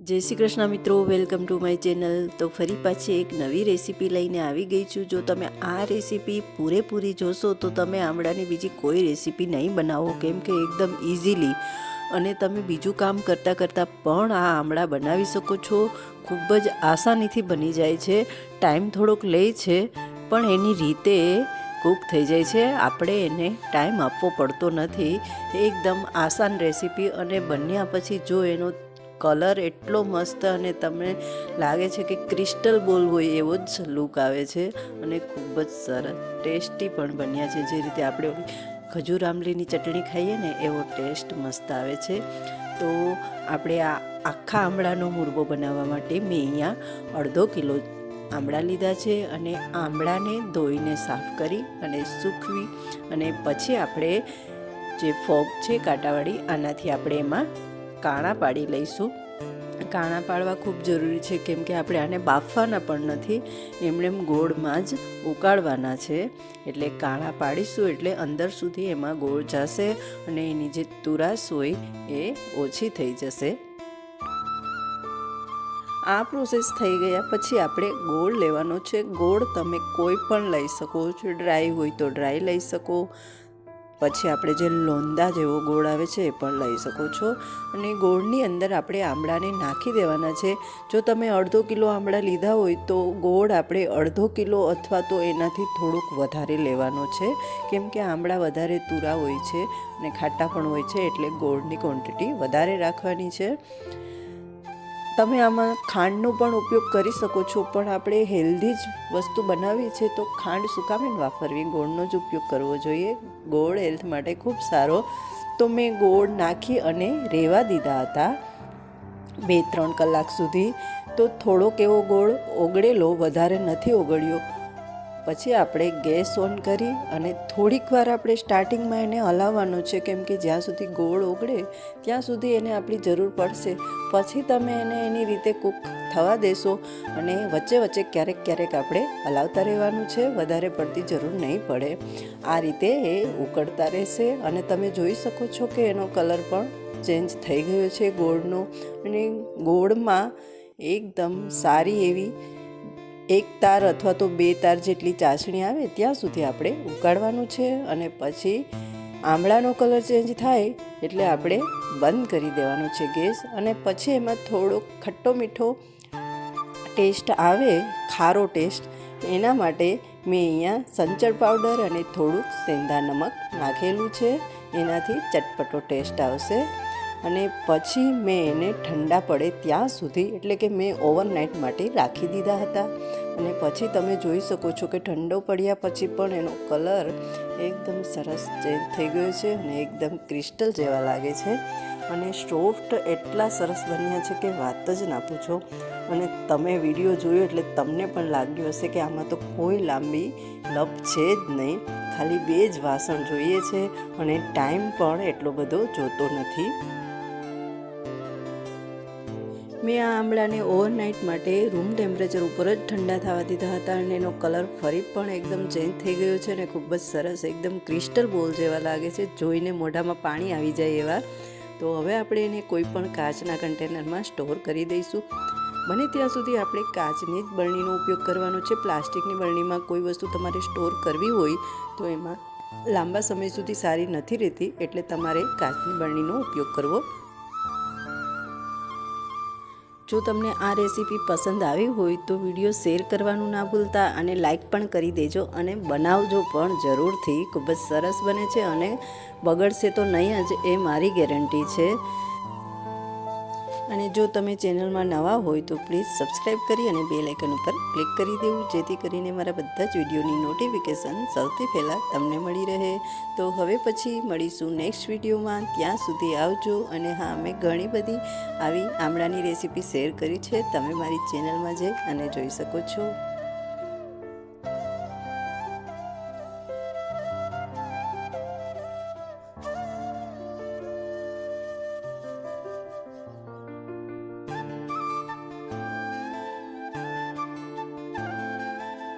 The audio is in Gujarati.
જય શ્રી કૃષ્ણ મિત્રો, વેલકમ ટુ માય ચેનલ. તો ફરી પાછી એક નવી રેસીપી લઈને આવી ગઈ છું. જો તમે આ રેસીપી પૂરેપૂરી જોશો, તો તમે આમળાની બીજી કોઈ રેસીપી નહીં બનાવો, કેમ કે એકદમ ઇઝીલી અને તમે બીજું કામ કરતાં કરતાં પણ આ આમળા બનાવી શકો છો. ખૂબ જ આસાનીથી બની જાય છે. ટાઈમ થોડોક લે છે, પણ એની રીતે કૂક થઈ જાય છે. આપણે એને ટાઈમ આપવો પડતો નથી. એકદમ આસાન રેસીપી અને બન્યા પછી જો એનો કલર એટલો મસ્ત અને તમને લાગે છે કે ક્રિસ્ટલ બોલ હોય એવો જ લુક આવે છે અને ખૂબ જ સરસ, ટેસ્ટી પણ બન્યા છે. જે રીતે આપણે ખજૂર આંબલીની ચટણી ખાઈએ ને, એવો ટેસ્ટ મસ્ત આવે છે. તો આપણે આ આખા આમળાનો મુરબો બનાવવા માટે મેં અહીંયા અડધો કિલો આમળા લીધા છે અને આમળાને ધોઈને સાફ કરી અને સૂકવી અને પછી આપણે જે ફોગ છે, કાંટાવાળી, આનાથી આપણે એમાં કાણા પાડી લઈશું. કાણા પાડવા ખૂબ જરૂરી છે કેમ કે આપણે આને બાફવાના પણ નથી. એમણે એમ ગોળમાં જ ઉકાળવાના છે. એટલે કાણા પાડીશું એટલે અંદર સુધી એમાં ગોળ જશે અને એની જે તુરાશ હોય એ ઓછી થઈ જશે. આ પ્રોસેસ થઈ ગયા પછી આપણે ગોળ લેવાનો છે. ગોળ તમે કોઈ પણ લઈ શકો. છો ડ્રાય હોય તો ડ્રાય લઈ શકો. પછી આપણે જે લોંદા જેવો ગોળ આવે છે એ પણ લઈ શકો છો. અને ગોળની અંદર આપણે આમળાને નાખી દેવાના છે. જો તમે અડધો કિલો આમળા લીધા હોય તો ગોળ આપણે અડધો કિલો અથવા તો એનાથી થોડુંક વધારે લેવાનો છે. કેમ કે આમળા વધારે તુરા હોય છે અને ખાટા પણ હોય છે એટલે ગોળની ક્વોન્ટિટી વધારે રાખવાની છે. તમે આમાં ખાંડનો પણ ઉપયોગ કરી શકો છો, પણ આપણે હેલ્ધી જ વસ્તુ બનાવી છે તો ખાંડ સુકામીને વાપરવી, ગોળનો જ ઉપયોગ કરવો જોઈએ. ગોળ હેલ્થ માટે ખૂબ સારો. તો મેં ગોળ નાખી અને રેવા દીધા હતા બે ત્રણ કલાક સુધી. તો થોડોક એવો ગોળ ઓગળેલો, વધારે નથી ઓગળ્યો. પછી આપણે ગેસ ઓન કરી અને થોડીક વાર આપણે સ્ટાર્ટિંગમાં એને હલાવવાનું છે, કેમ કે જ્યાં સુધી ગોળ ઓગળે ત્યાં સુધી એને આપણી જરૂર પડશે. પછી તમે એને એની રીતે કૂક થવા દેશો અને વચ્ચે વચ્ચે ક્યારેક ક્યારેક આપણે હલાવતા રહેવાનું છે, વધારે પડતી જરૂર નહીં પડે. આ રીતે એ ઉકળતા રહેશે અને તમે જોઈ શકો છો કે એનો કલર પણ ચેન્જ થઈ ગયો છે ગોળનો. અને ગોળમાં એકદમ સારી એવી એક તાર અથવા તો બે તાર જેટલી ચાસણી આવે ત્યાં સુધી આપણે ઉકાળવાનું છે અને પછી આમળાનો કલર ચેન્જ થાય એટલે આપણે બંધ કરી દેવાનો છે ગેસ અને પછી એમાં થોડો ખટ્ટો મીઠો ટેસ્ટ આવે, ખારો ટેસ્ટ, એના માટે મેં અહીંયા સંચળ પાવડર અને થોડુંક સેંધા નમક નાખેલું છે. એનાથી ચટપટો ટેસ્ટ આવશે. અને પછી મેં એને ઠંડા પડે ત્યાં સુધી, એટલે કે મેં ઓવરનાઇટ માટે રાખી દીધા હતા. અને પછી તમે જોઈ શકો છો કે ઠંડો પડ્યા પછી પણ એનો કલર એકદમ સરસ ચેન્જ થઈ ગયો છે અને એકદમ ક્રિસ્ટલ જેવા લાગે છે. અને સોફ્ટ એટલા સરસ બન્યા છે કે વાત જ ના પૂછો. અને તમે વીડિયો જોયો એટલે તમને પણ લાગ્યું હશે કે આમાં તો કોઈ લાંબી લપ છે જ નહીં. ખાલી બે જ વાસણ જોઈએ છે અને ટાઈમ પણ એટલો બધો જોતો નથી. મેં આ આમળાને ઓવરનાઇટ માટે રૂમ ટેમ્પરેચર ઉપર જ ઠંડા થવા દીધા હતા અને એનો કલર ફરી પણ એકદમ ચેન્જ થઈ ગયો છે અને ખૂબ જ સરસ એકદમ ક્રિસ્ટલ બોલ જેવા લાગે છે, જોઈને મોઢામાં પાણી આવી જાય એવા. તો હવે આપણે એને કોઈ પણ કાચના કન્ટેનરમાં સ્ટોર કરી દઈશું. બને ત્યાં સુધી આપણે કાચની જ બરણીનો ઉપયોગ કરવાનો છે. પ્લાસ્ટિકની બરણીમાં કોઈ વસ્તુ તમારે સ્ટોર કરવી હોય તો એમાં લાંબા સમય સુધી સારી નથી રહેતી એટલે તમારે કાચની બરણીનો ઉપયોગ કરવો જો તમને આ રેસીપી પસંદ આવી હોય તો વીડિયો શેર કરવાનું ના ભૂલતા અને લાઇક પણ કરી દેજો અને બનાવજો પણ જરૂરથી. ખૂબ જ સરસ બને છે અને બગડશે તો નહીં જ, એ મારી ગેરંટી છે. અને જો તમે ચેનલમાં નવા હોય તો પ્લીઝ સબસ્ક્રાઈબ કરી અને બે લાઇકન ઉપર ક્લિક કરી દેવું, જેથી કરીને મારા બધા જ વિડીયોની નોટિફિકેશન સૌથી પહેલાં તમને મળી રહે. તો હવે પછી મળીશું નેક્સ્ટ વિડીયોમાં. ત્યાં સુધી આવજો અને હા, મેં ઘણી બધી આવી આમળાની રેસીપી શેર કરી છે. તમે મારી ચેનલમાં જઈ અને જોઈ શકો છો.